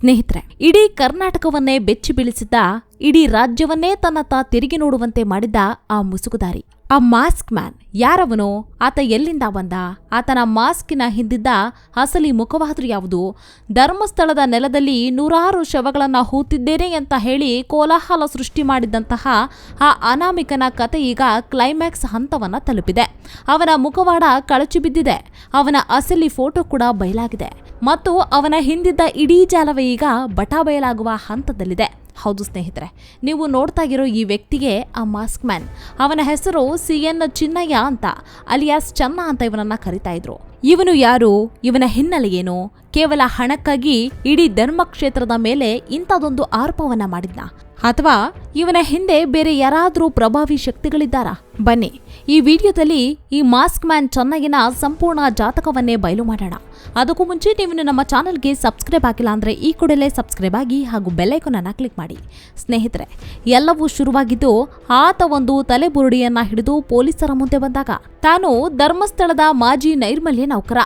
ಸ್ನೇಹಿತರೆ, ಇಡೀ ಕರ್ನಾಟಕವನ್ನೇ ಬೆಚ್ಚಿ ಬೀಳಿಸಿದ್ದ, ಇಡೀ ರಾಜ್ಯವನ್ನೇ ತನ್ನತ್ತ ತಿರುಗಿ ನೋಡುವಂತೆ ಮಾಡಿದ್ದ ಆ ಮುಸುಗುದಾರಿ ಆ ಮಾಸ್ಕ್ ಮ್ಯಾನ್ ಯಾರವನು? ಆತ ಎಲ್ಲಿಂದ ಬಂದ? ಆತನ ಮಾಸ್ಕಿನ ಹಿಂದಿದ್ದ ಅಸಲಿ ಮುಖವಾದ್ರು ಯಾವುದು? ಧರ್ಮಸ್ಥಳದ ನೆಲದಲ್ಲಿ ನೂರಾರು ಶವಗಳನ್ನ ಹೂತಿದ್ದೇನೆ ಅಂತ ಹೇಳಿ ಕೋಲಾಹಲ ಸೃಷ್ಟಿ ಮಾಡಿದಂತಹ ಆ ಅನಾಮಿಕನ ಕತೆ ಈಗ ಕ್ಲೈಮ್ಯಾಕ್ಸ್ ಹಂತವನ್ನ ತಲುಪಿದೆ. ಅವನ ಮುಖವಾಡ ಕಳಚಿ ಬಿದ್ದಿದೆ ಅವನ ಅಸಲಿ ಫೋಟೋ ಕೂಡ ಬಯಲಾಗಿದೆ. ಮತ್ತು ಅವನ ಹಿಂದಿದ್ದ ಇಡೀ ಜಾಲವೇ ಈಗ ಬಟಾಬಯಲಾಗುವ ಹಂತದಲ್ಲಿದೆ. ಹೌದು ಸ್ನೇಹಿತರೆ, ನೀವು ನೋಡ್ತಾ ಇರೋ ಈ ವ್ಯಕ್ತಿಗೆ ಆ ಮಾಸ್ಕ್ ಮ್ಯಾನ್. ಅವನ ಹೆಸರು ಸಿ ಎನ್ ಚಿನ್ನಯ್ಯ ಅಂತ, ಅಲಿಯಾಸ್ ಚನ್ನ ಅಂತ ಇವನನ್ನ ಕರಿತಾ ಇದ್ರು. ಇವನು ಯಾರು? ಇವನ ಹಿನ್ನೆಲೆ ಏನು? ಕೇವಲ ಹಣಕ್ಕಾಗಿ ಇಡೀ ಧರ್ಮಕ್ಷೇತ್ರದ ಮೇಲೆ ಇಂಥದೊಂದು ಆರೋಪವನ್ನ ಮಾಡಿದ್ನ? ಅಥವಾ ಇವನ ಹಿಂದೆ ಬೇರೆ ಯಾರಾದರೂ ಪ್ರಭಾವಿ ಶಕ್ತಿಗಳಿದ್ದಾರಾ? ಬನ್ನಿ ಈ ವಿಡಿಯೋದಲ್ಲಿ ಈ ಮಾಸ್ಕ್ ಮ್ಯಾನ್ ಚೆನ್ನಾಗಿನ ಸಂಪೂರ್ಣ ಜಾತಕವನ್ನೇ ಬಯಲು ಮಾಡೋಣ. ಅದಕ್ಕೂ ಮುಂಚೆ ನೀವು ನಮ್ಮ ಚಾನಲ್ಗೆ ಸಬ್ಸ್ಕ್ರೈಬ್ ಆಗಿಲ್ಲ ಅಂದರೆ ಈ ಕೂಡಲೇ ಸಬ್ಸ್ಕ್ರೈಬ್ ಆಗಿ ಹಾಗೂ ಬೆಲ್ಲೈಕನನ್ನು ಕ್ಲಿಕ್ ಮಾಡಿ. ಸ್ನೇಹಿತರೆ, ಎಲ್ಲವೂ ಶುರುವಾಗಿದ್ದು ಆತ ಒಂದು ತಲೆಬುರುಡಿಯನ್ನ ಹಿಡಿದು ಪೊಲೀಸರ ಮುಂದೆ ಬಂದಾಗ ತಾನು ಧರ್ಮಸ್ಥಳದ ಮಾಜಿ ನೈರ್ಮಲ್ಯ ನೌಕರ.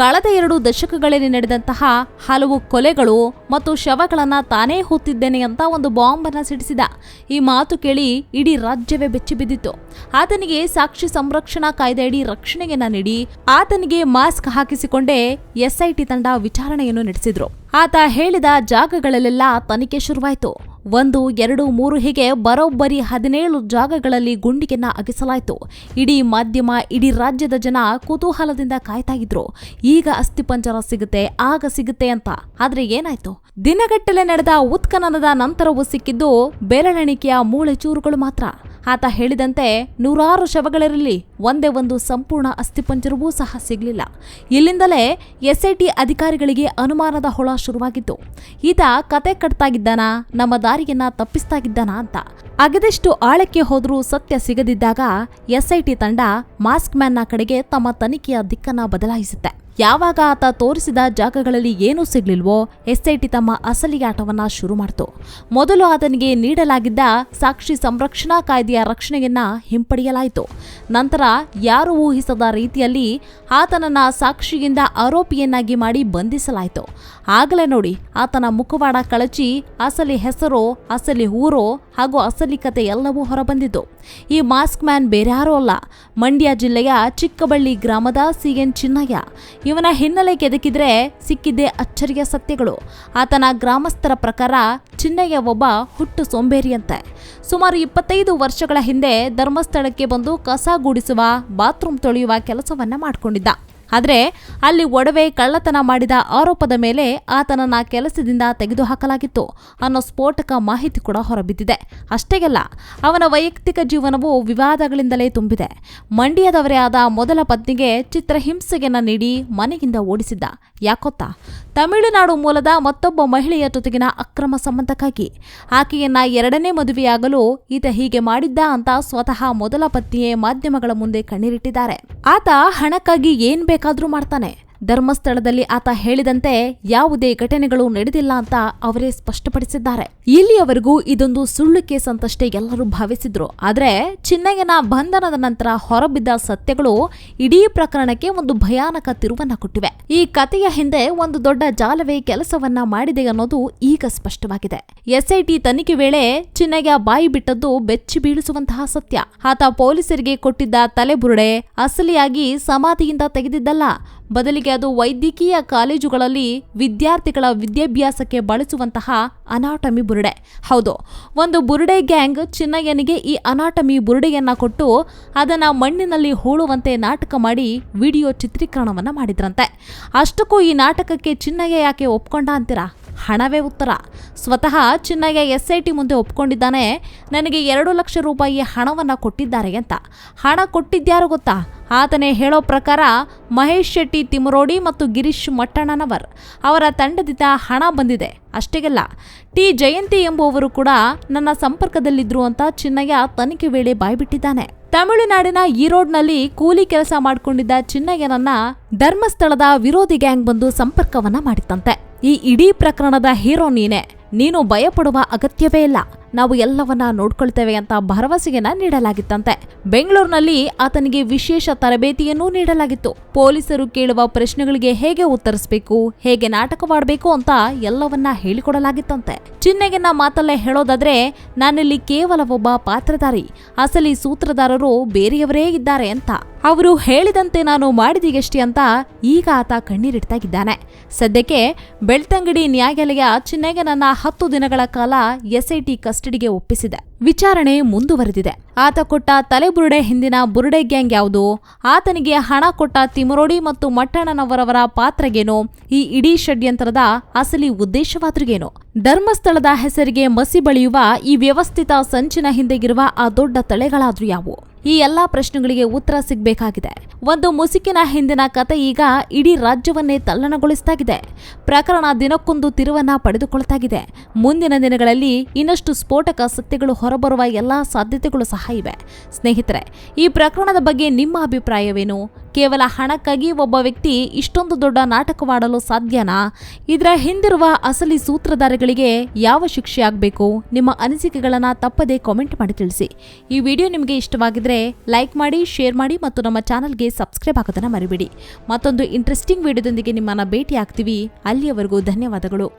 ಕಳೆದ ಎರಡು ದಶಕಗಳಲ್ಲಿ ನಡೆದಂತಹ ಹಲವು ಕೊಲೆಗಳು ಮತ್ತು ಶವಗಳನ್ನು ತಾನೇ ಹೊತ್ತಿದ್ದೇನೆ ಅಂತ ಒಂದು ಬಾಂಬ್ ಅನ್ನ ಸಿಡಿಸಿದ ಈ ಮಾತು ಕೇಳಿ ಇಡೀ ರಾಜ್ಯವೇ ಬೆಚ್ಚಿ ಬಿದ್ದಿತ್ತು. ಆತನಿಗೆ ಸಾಕ್ಷಿ ಸಂರಕ್ಷಣಾ ಕಾಯ್ದೆಯಡಿ ರಕ್ಷಣೆಯನ್ನ ನೀಡಿ ಆತನಿಗೆ ಮಾಸ್ಕ್ ಹಾಕಿಸಿಕೊಂಡೇ ಎಸ್ಐಟಿ ತಂಡ ವಿಚಾರಣೆಯನ್ನು ನಡೆಸಿದ್ರು. ಆತ ಹೇಳಿದ ಜಾಗಗಳಲ್ಲೆಲ್ಲ ತನಿಖೆ ಶುರುವಾಯಿತು. ಒಂದು, ಎರಡು, ಮೂರು ಹೀಗೆ ಬರೋಬ್ಬರಿ ಹದಿನೇಳು ಜಾಗಗಳಲ್ಲಿ ಗುಂಡಿಗೆನ್ನ ಅಗಿಸಲಾಯಿತು. ಇಡೀ ಮಾಧ್ಯಮ, ಇಡೀ ರಾಜ್ಯದ ಜನ ಕುತೂಹಲದಿಂದ ಕಾಯ್ತಾ ಇದ್ರು ಈಗ ಅಸ್ಥಿಪಂಜರ ಸಿಗುತ್ತೆ, ಆಗ ಸಿಗುತ್ತೆ ಅಂತ. ಆದ್ರೆ ಏನಾಯ್ತು? ದಿನಗಟ್ಟಲೆ ನಡೆದ ಉತ್ಖನನದ ನಂತರವೂ ಸಿಕ್ಕಿದ್ದು ಬೆರಳೆಣಿಕೆಯ ಮೂಳೆ ಚೂರುಗಳು ಮಾತ್ರ. ಆತ ಹೇಳಿದಂತೆ ನೂರಾರು ಶವಗಳಿರಲಿ ಒಂದೇ ಒಂದು ಸಂಪೂರ್ಣ ಅಸ್ಥಿಪಂಜರವೂ ಸಹ ಸಿಗಲಿಲ್ಲ. ಇಲ್ಲಿಂದಲೇ ಎಸ್ಐಟಿ ಅಧಿಕಾರಿಗಳಿಗೆ ಅನುಮಾನದ ಹೊಳ ಶುರುವಾಗಿತ್ತು. ಈತ ಕತೆ ಕಟ್ತಾಗಿದ್ದಾನಾ, ನಮ್ಮ ದಾರಿಯನ್ನ ತಪ್ಪಿಸ್ತಾಗಿದ್ದಾನಾ ಅಂತ. ಅಗದಷ್ಟು ಆಳಕ್ಕೆ ಹೋದರೂ ಸತ್ಯ ಸಿಗದಿದ್ದಾಗ ಎಸ್ಐಟಿ ತಂಡ ಮಾಸ್ಕ್ ಮ್ಯಾನ್ನ ಕಡೆಗೆ ತಮ್ಮ ತನಿಖೆಯ ದಿಕ್ಕನ್ನ ಬದಲಾಯಿಸುತ್ತೆ. ಯಾವಾಗ ಆತ ತೋರಿಸಿದ ಜಾಗಗಳಲ್ಲಿ ಏನೂ ಸಿಗ್ಲಿಲ್ವೋ, ಎಸ್ಐಟಿ ತಮ್ಮ ಅಸಲಿ ಆಟವನ್ನು ಶುರು ಮಾಡಿತು. ಮೊದಲು ಆತನಿಗೆ ನೀಡಲಾಗಿದ್ದ ಸಾಕ್ಷಿ ಸಂರಕ್ಷಣಾ ಕಾಯ್ದೆಯ ರಕ್ಷಣೆಯನ್ನ ಹಿಂಪಡೆಯಲಾಯಿತು. ನಂತರ ಯಾರು ಊಹಿಸದ ರೀತಿಯಲ್ಲಿ ಆತನನ್ನ ಸಾಕ್ಷಿಯಿಂದ ಆರೋಪಿಯನ್ನಾಗಿ ಮಾಡಿ ಬಂಧಿಸಲಾಯಿತು. ಆಗಲೇ ನೋಡಿ, ಆತನ ಮುಖವಾಡ ಕಳಚಿ, ಅಸಲಿ ಹೆಸರು, ಅಸಲಿ ಊರು ಹಾಗೂ ಅಸಲಿ ಕತೆ ಎಲ್ಲವೂ ಹೊರಬಂದಿತು. ಈ ಮಾಸ್ಕ್ ಮ್ಯಾನ್ ಬೇರ್ಯಾರೂ ಅಲ್ಲ, ಮಂಡ್ಯ ಜಿಲ್ಲೆಯ ಚಿಕ್ಕಬಳ್ಳಿ ಗ್ರಾಮದ ಸಿ ಎನ್ ಚಿನ್ನಯ್ಯ. ಇವನ ಹಿನ್ನೆಲೆ ಕೆದಕಿದ್ರೆ ಸಿಕ್ಕಿದ್ದೇ ಅಚ್ಚರಿಯ ಸತ್ಯಗಳು. ಆತನ ಗ್ರಾಮಸ್ಥರ ಪ್ರಕಾರ ಚಿನ್ನಯ್ಯ ಒಬ್ಬ ಹುಟ್ಟು ಸೋಂಬೇರಿಯಂತೆ. ಸುಮಾರು ಇಪ್ಪತ್ತೈದು ವರ್ಷಗಳ ಹಿಂದೆ ಧರ್ಮಸ್ಥಳಕ್ಕೆ ಬಂದು ಕಸ ಗೂಡಿಸುವ ಬಾತ್ರೂಮ್ ತೊಳೆಯುವ ಕೆಲಸವನ್ನ ಮಾಡಿಕೊಂಡಿದ್ದ. ಆದರೆ ಅಲ್ಲಿ ಒಡವೆ ಕಳ್ಳತನ ಮಾಡಿದ ಆರೋಪದ ಮೇಲೆ ಆತನನ್ನ ಕೆಲಸದಿಂದ ತೆಗೆದುಹಾಕಲಾಗಿತ್ತು ಅನ್ನೋ ಸ್ಫೋಟಕ ಮಾಹಿತಿ ಕೂಡ ಹೊರಬಿದ್ದಿದೆ. ಅಷ್ಟೇ ಅಲ್ಲ ಅವನ ವೈಯಕ್ತಿಕ ಜೀವನವು ವಿವಾದಗಳಿಂದಲೇ ತುಂಬಿದೆ. ಮಂಡ್ಯದವರೇ ಆದ ಮೊದಲ ಪತ್ನಿಗೆ ಚಿತ್ರಹಿಂಸೆಯನ್ನ ನೀಡಿ ಮನೆಯಿಂದ ಓಡಿಸಿದ್ದ. ಯಾಕೊತ್ತಾ? ತಮಿಳುನಾಡು ಮೂಲದ ಮತ್ತೊಬ್ಬ ಮಹಿಳೆಯ ಜೊತೆಗಿನ ಅಕ್ರಮ ಸಂಬಂಧಕ್ಕಾಗಿ. ಆಕೆಯನ್ನ ಎರಡನೇ ಮದುವೆಯಾಗಲು ಈತ ಹೀಗೆ ಮಾಡಿದ್ದ ಅಂತ ಸ್ವತಃ ಮೊದಲ ಪತ್ನಿಯೇ ಮಾಧ್ಯಮಗಳ ಮುಂದೆ ಕಣ್ಣೀರಿಟ್ಟಿದ್ದಾರೆ. ಆತ ಹಣಕ್ಕಾಗಿ ಏನ್ ಬೇಕಾದ್ರೂ ಮಾಡ್ತಾನೆ. ಧರ್ಮಸ್ಥಳದಲ್ಲಿ ಆತ ಹೇಳಿದಂತೆ ಯಾವುದೇ ಘಟನೆಗಳು ನಡೆದಿಲ್ಲ ಅಂತ ಅವರೇ ಸ್ಪಷ್ಟಪಡಿಸಿದ್ದಾರೆ. ಇಲ್ಲಿಯವರೆಗೂ ಇದೊಂದು ಸುಳ್ಳು ಕೇಸ್ ಅಂತಷ್ಟೇ ಎಲ್ಲರೂ ಭಾವಿಸಿದ್ರು. ಆದ್ರೆ ಚಿನ್ನಯ್ಯನ ಬಂಧನದ ನಂತರ ಹೊರಬಿದ್ದ ಸತ್ಯಗಳು ಇಡೀ ಪ್ರಕರಣಕ್ಕೆ ಒಂದು ಭಯಾನಕ ತಿರುವನ್ನ ಕೊಟ್ಟಿವೆ. ಈ ಕಥೆಯ ಹಿಂದೆ ಒಂದು ದೊಡ್ಡ ಜಾಲವೇ ಕೆಲಸವನ್ನ ಮಾಡಿದೆ ಅನ್ನೋದು ಈಗ ಸ್ಪಷ್ಟವಾಗಿದೆ. ಎಸ್ಐಟಿ ತನಿಖೆ ವೇಳೆ ಚಿನ್ನಯ್ಯ ಬಾಯಿ ಬಿಟ್ಟದ್ದು ಬೆಚ್ಚಿ ಬೀಳಿಸುವಂತಹ ಸತ್ಯ. ಆತ ಪೊಲೀಸರಿಗೆ ಕೊಟ್ಟಿದ್ದ ತಲೆಬುರುಡೆ ಅಸಲಿಯಾಗಿ ಸಮಾಧಿಯಿಂದ ತೆಗೆದಿದ್ದಲ್ಲ. ಬದಲಿಗೆ ಅದು ವೈದ್ಯಕೀಯ ಕಾಲೇಜುಗಳಲ್ಲಿ ವಿದ್ಯಾರ್ಥಿಗಳ ವಿದ್ಯಾಭ್ಯಾಸಕ್ಕೆ ಬಳಸುವಂತಹ ಅನಾಟಮಿ ಬುರುಡೆ. ಹೌದು, ಒಂದು ಬುರುಡೆ ಗ್ಯಾಂಗ್ ಚಿನ್ನಯ್ಯನಿಗೆ ಈ ಅನಾಟಮಿ ಬುರುಡೆಯನ್ನ ಕೊಟ್ಟು ಅದನ್ನ ಮಣ್ಣಿನಲ್ಲಿ ಹೂಳುವಂತೆ ನಾಟಕ ಮಾಡಿ ವಿಡಿಯೋ ಚಿತ್ರೀಕರಣವನ್ನ ಮಾಡಿದ್ರಂತೆ. ಅಷ್ಟಕ್ಕೂ ಈ ನಾಟಕಕ್ಕೆ ಚಿನ್ನಯ್ಯ ಯಾಕೆ ಒಪ್ಕೊಂಡ ಅಂತೀರಾ? ಹಣವೇ ಉತ್ತರ. ಸ್ವತಃ ಚಿನ್ನಯ್ಯ ಎಸ್ ಐ ಟಿ ಮುಂದೆ ಒಪ್ಕೊಂಡಿದ್ದಾನೆ, ನನಗೆ ಎರಡು ಲಕ್ಷ ರೂಪಾಯಿ ಹಣವನ್ನು ಕೊಟ್ಟಿದ್ದಾರೆ ಅಂತ. ಹಣ ಕೊಟ್ಟಿದ್ಯಾರು ಗೊತ್ತಾ? ಆತನೇ ಹೇಳೋ ಪ್ರಕಾರ ಮಹೇಶ್ ಶೆಟ್ಟಿ ತಿಮರೋಡಿ ಮತ್ತು ಗಿರೀಶ್ ಮಟ್ಟಣ್ಣನವರ್. ಅವರ ತಂಡದಿಂದ ಹಣ ಬಂದಿದೆ. ಅಷ್ಟೇಗಲ್ಲ, ಟಿ ಜಯಂತಿ ಎಂಬುವವರು ಕೂಡ ನನ್ನ ಸಂಪರ್ಕದಲ್ಲಿದ್ದರು ಅಂತ ಚಿನ್ನಯ್ಯ ತನಿಖೆ ವೇಳೆ ಬಾಯ್ಬಿಟ್ಟಿದ್ದಾನೆ. ತಮಿಳುನಾಡಿನ ಈರೋಡ್ನಲ್ಲಿ ಕೂಲಿ ಕೆಲಸ ಮಾಡಿಕೊಂಡಿದ್ದ ಚಿನ್ನಯ್ಯನನ್ನ ಧರ್ಮಸ್ಥಳದ ವಿರೋಧಿ ಗ್ಯಾಂಗ್ ಬಂದು ಸಂಪರ್ಕವನ್ನ ಮಾಡಿತ್ತಂತೆ. ಈ ಇಡೀ ಪ್ರಕರಣದ ಹೀರೋ ನೀನೆ. ನೀನು ಭಯಪಡುವ ಅಗತ್ಯವೇ ಇಲ್ಲ. ನಾವು ಎಲ್ಲವನ್ನ ನೋಡ್ಕೊಳ್ತೇವೆ ಅಂತ ಭರವಸೆಯನ್ನ ನೀಡಲಾಗಿತ್ತಂತೆ. ಬೆಂಗಳೂರಿನಲ್ಲಿ ಆತನಿಗೆ ವಿಶೇಷ ತರಬೇತಿಯನ್ನೂ ನೀಡಲಾಗಿತ್ತು. ಪೊಲೀಸರು ಕೇಳುವ ಪ್ರಶ್ನೆಗಳಿಗೆ ಹೇಗೆ ಉತ್ತರಿಸಬೇಕು, ಹೇಗೆ ನಾಟಕವಾಡಬೇಕು ಅಂತ ಎಲ್ಲವನ್ನ ಹೇಳಿಕೊಡಲಾಗಿತ್ತಂತೆ. ಚಿನ್ನಗಿನ ಮಾತಲ್ಲೇ ಹೇಳೋದಾದ್ರೆ, ನಾನಿಲ್ಲಿ ಕೇವಲ ಒಬ್ಬ ಪಾತ್ರಧಾರಿ, ಅಸಲಿ ಸೂತ್ರಧಾರರು ಬೇರೆಯವರೇ ಇದ್ದಾರೆ ಅಂತ. ಅವರು ಹೇಳಿದಂತೆ ನಾನು ಮಾಡಿದೀಗಷ್ಟೇ ಅಂತ ಈಗ ಆತ ಕಣ್ಣೀರಿಡ್ತಾಗಿದ್ದಾನೆ ಸದ್ಯಕ್ಕೆ ಬೆಳ್ತಂಗಡಿ ನ್ಯಾಯಾಲಯ ಚಿನ್ನಯ್ಯನನ್ನ ಹತ್ತು ದಿನಗಳ ಕಾಲ ಎಸ್ಐಟಿ ಕಸ್ಟಡಿಗೆ ಒಪ್ಪಿಸಿದೆ. ವಿಚಾರಣೆ ಮುಂದುವರೆದಿದೆ. ಆತ ಕೊಟ್ಟ ತಲೆಬುರುಡೆ ಹಿಂದಿನ ಬುರುಡೆ ಗ್ಯಾಂಗ್ ಯಾವುದು? ಆತನಿಗೆ ಹಣ ಕೊಟ್ಟ ತಿಮರೋಡಿ ಮತ್ತು ಮಟ್ಟಣ್ಣನವರವರ ಪಾತ್ರಗೇನು? ಈ ಇಡೀ ಷಡ್ಯಂತ್ರದ ಅಸಲಿ ಉದ್ದೇಶವಾದ್ರಿಗೇನು? ಧರ್ಮಸ್ಥಳದ ಹೆಸರಿಗೆ ಮಸಿ ಬಳಿಯುವ ಈ ವ್ಯವಸ್ಥಿತ ಸಂಚಿನ ಹಿಂದೆಗಿರುವ ಆ ದೊಡ್ಡ ತಳೆಗಳಾದ್ರೂ ಯಾವುವು? ಈ ಎಲ್ಲಾ ಪ್ರಶ್ನೆಗಳಿಗೆ ಉತ್ತರ ಸಿಗಬೇಕಾಗಿದೆ. ಒಂದು ಮುಸುಕಿನ ಹಿಂದಿನ ಕತೆ ಈಗ ಇಡೀ ರಾಜ್ಯವನ್ನೇ ತಲ್ಲಣಗೊಳಿಸ್ತಾಗಿದೆ. ಪ್ರಕರಣ ದಿನಕ್ಕೊಂದು ತಿರುವನ್ನ ಪಡೆದುಕೊಳ್ತಾಗಿದೆ. ಮುಂದಿನ ದಿನಗಳಲ್ಲಿ ಇನ್ನಷ್ಟು ಸ್ಫೋಟಕ ಸತ್ಯಗಳು ಹೊರಬರುವ ಎಲ್ಲಾ ಸಾಧ್ಯತೆಗಳು ಸಹ ಇವೆ. ಸ್ನೇಹಿತರೆ, ಈ ಪ್ರಕರಣದ ಬಗ್ಗೆ ನಿಮ್ಮ ಅಭಿಪ್ರಾಯವೇನು? ಕೇವಲ ಹಣಕ್ಕಾಗಿ ಒಬ್ಬ ವ್ಯಕ್ತಿ ಇಷ್ಟೊಂದು ದೊಡ್ಡ ನಾಟಕವಾಡಲು ಸಾಧ್ಯನಾ? ಇದರ ಹಿಂದಿರುವ ಅಸಲಿ ಸೂತ್ರಧಾರಿಗಳಿಗೆ ಯಾವ ಶಿಕ್ಷೆ ಆಗಬೇಕು? ನಿಮ್ಮ ಅನಿಸಿಕೆಗಳನ್ನು ತಪ್ಪದೇ ಕಾಮೆಂಟ್ ಮಾಡಿ ತಿಳಿಸಿ. ಈ ವಿಡಿಯೋ ನಿಮಗೆ ಇಷ್ಟವಾಗಿದ್ರೆ ಲೈಕ್ ಮಾಡಿ ಶೇರ್ ಮಾಡಿ ಮತ್ತು ನಮ್ಮ ಚಾನಲ್ಗೆ ಸಬ್ಸ್ಕ್ರೈಬ್ ಆಗೋದನ್ನು ಮರಿಬೇಡಿ. ಮತ್ತೊಂದು ಇಂಟ್ರೆಸ್ಟಿಂಗ್ ವಿಡಿಯೋದೊಂದಿಗೆ ನಿಮ್ಮನ್ನು ಭೇಟಿ ಆಗ್ತೀವಿ ಅಲ್ಲಿಯವರೆಗೂ ಧನ್ಯವಾದಗಳು.